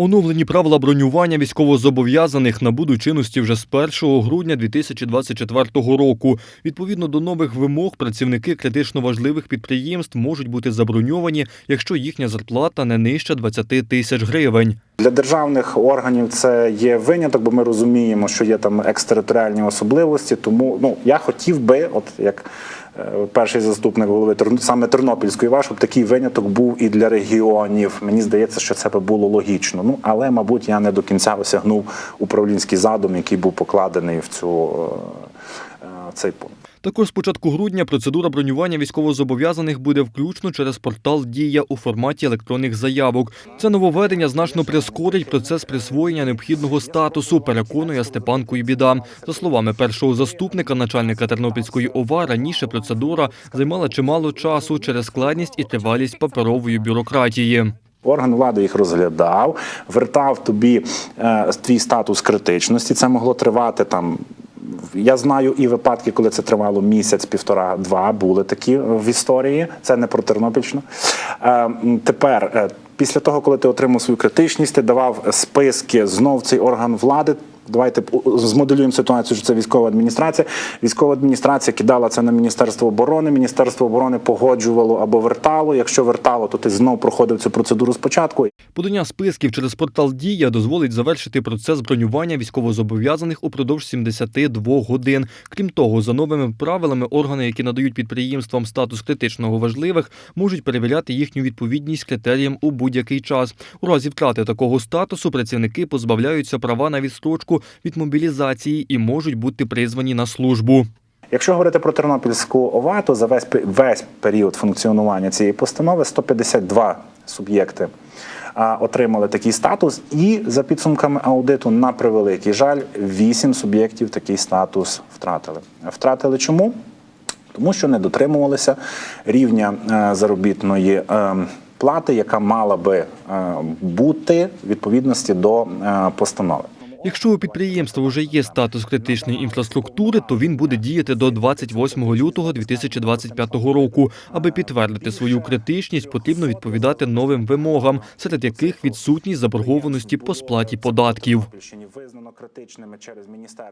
Оновлені правила бронювання військовозобов'язаних набудуть чинності вже з 1 грудня 2024 року. Відповідно до нових вимог, працівники критично важливих підприємств можуть бути заброньовані, якщо їхня зарплата не нижче 20 тисяч гривень. Для державних органів це є виняток, бо ми розуміємо, що є там екстериторіальні особливості. Тому ну я хотів би, от як перший заступник голови саме Тернопільської ВА, щоб такий виняток був і для регіонів. Мені здається, що це би було логічно. Ну але, мабуть, я не до кінця осягнув управлінський задум, який був покладений в цю е, е, цей пункт. Також з початку грудня процедура бронювання військовозобов'язаних буде включно через портал Дія у форматі електронних заявок. Це нововведення значно прискорить процес присвоєння необхідного статусу. Переконує Степан Куйбіда. За словами першого заступника начальника Тернопільської ОВА, раніше процедура займала чимало часу через складність і тривалість паперової бюрократії. Орган влади їх розглядав, вертав тобі е, твій статус критичності. Це могло тривати там. Я знаю і випадки, коли це тривало місяць, півтора, два були такі в історії. Це не про Тернопільщину. Е, тепер, е, після того, коли ти отримав свою критичність, ти давав списки знов цей орган влади. Давайте змоделюємо ситуацію, що це військова адміністрація. Військова адміністрація кидала це на Міністерство оборони. Міністерство оборони погоджувало або вертало. Якщо вертало, то ти знов проходив цю процедуру спочатку. Подання списків через портал Дія дозволить завершити процес бронювання військовозобов'язаних упродовж 72 годин. Крім того, за новими правилами, органи, які надають підприємствам статус критичного важливих, можуть перевіряти їхню відповідність критеріям у будь-який час. У разі втрати такого статусу працівники позбавляються права на відстрочку від мобілізації і можуть бути призвані на службу. Якщо говорити про Тернопільську ОВА, то за весь весь період функціонування цієї постанови 152 суб'єкти отримали такий статус, і за підсумками аудиту, на превеликий жаль, 8 суб'єктів такий статус втратили. Втратили чому? Тому що не дотримувалися рівня е, заробітної е, плати, яка мала би е, бути в відповідності до постанови. Якщо у підприємства вже є статус критичної інфраструктури, то він буде діяти до 28 лютого 2025 року. Аби підтвердити свою критичність, потрібно відповідати новим вимогам, серед яких відсутність заборгованості по сплаті податків.